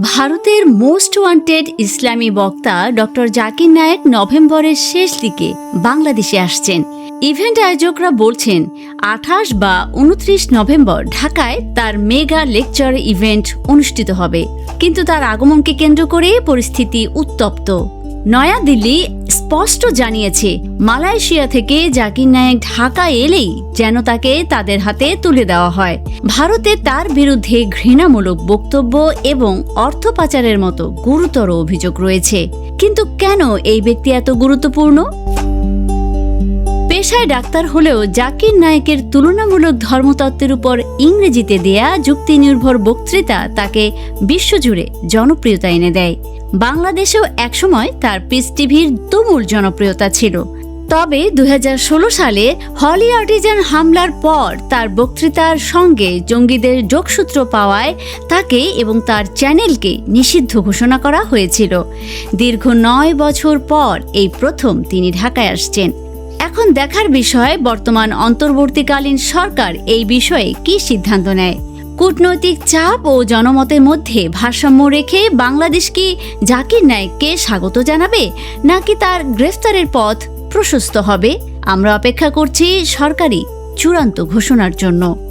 ভারতের most wanted ইসলামী বক্তা doctor Zakir Naik নভেম্বরের শেষ দিকে বাংলাদেশে আসছেন। ইভেন্ট আয়োজকরা বলছেন, আঠাশ বা উনত্রিশ নভেম্বর ঢাকায় তার মেগা লেকচার ইভেন্ট অনুষ্ঠিত হবে। কিন্তু তার আগমনকে কেন্দ্র করে পরিস্থিতি উত্তপ্ত। নয়াদিল্লি স্পষ্ট জানিয়েছে, মালয়েশিয়া থেকে জাকির নায়েক ঢাকা এলেই যেন তাকে তাদের হাতে তুলে দেওয়া হয়। ভারতে তার বিরুদ্ধে ঘৃণামূলক বক্তব্য এবং অর্থ পাচারের মতো গুরুতর অভিযোগ রয়েছে। কিন্তু কেন এই ব্যক্তি এত গুরুত্বপূর্ণ? পেশায় ডাক্তার হলেও জাকির নায়েকের তুলনামূলক ধর্মতত্ত্বের উপর ইংরেজিতে দেয়া যুক্তি নির্ভর বক্তৃতা তাকে বিশ্বজুড়ে জনপ্রিয়তা এনে দেয়। বাংলাদেশেও একসময় তার পিস টিভির তুমুল জনপ্রিয়তা ছিল। তবে দু হাজার ষোলো সালে হলি আর্টিজান হামলার পর তার বক্তৃতার সঙ্গে জঙ্গিদের যোগসূত্র পাওয়ায় তাকে এবং তার চ্যানেলকে নিষিদ্ধ ঘোষণা করা হয়েছিল। দীর্ঘ নয় বছর পর এই প্রথম তিনি ঢাকায় আসছেন। এখন দেখার বিষয় বর্তমান অন্তর্বর্তীকালীন সরকার এই বিষয়ে কি সিদ্ধান্ত নেয়? কূটনৈতিক চাপ ও জনমতের মধ্যে ভারসাম্য রেখে বাংলাদেশ কি জাকির নায়েককে স্বাগত জানাবে, নাকি তার গ্রেফতারের পথ প্রশস্ত হবে? আমরা অপেক্ষা করছি সরকারি চূড়ান্ত ঘোষণার জন্য।